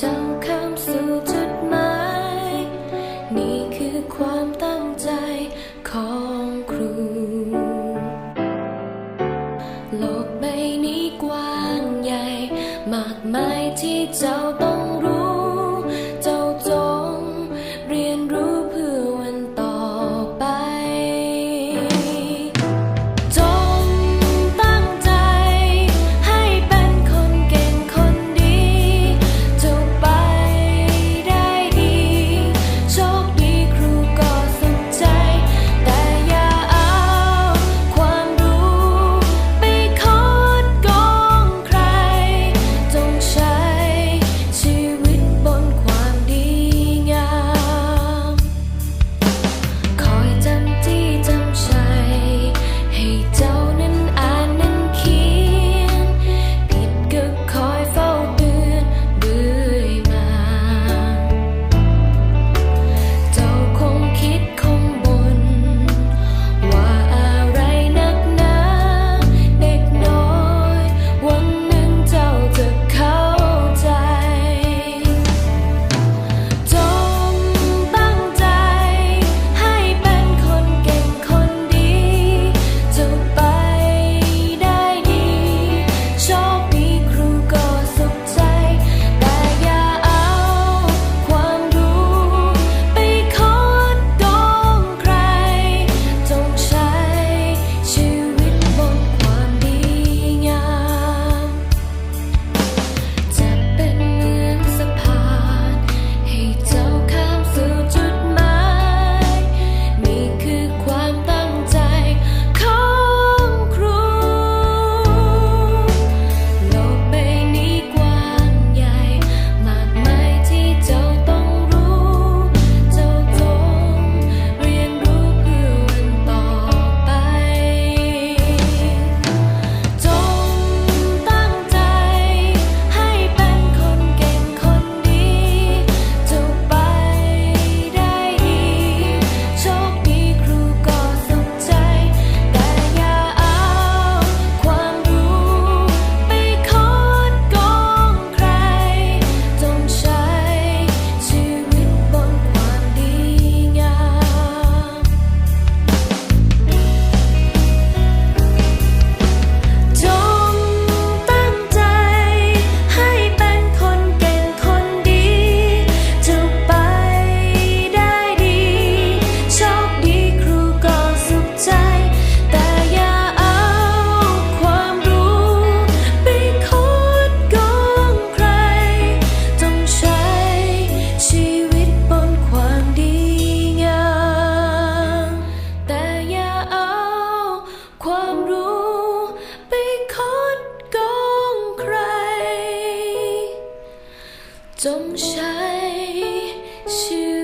จ้าข้สูจุดหมาย นี่คือความตั้งใจของครู โลกใบนี้กว้างใหญ่ มากมายที่เจ้าต้อง สงสัยชื่อ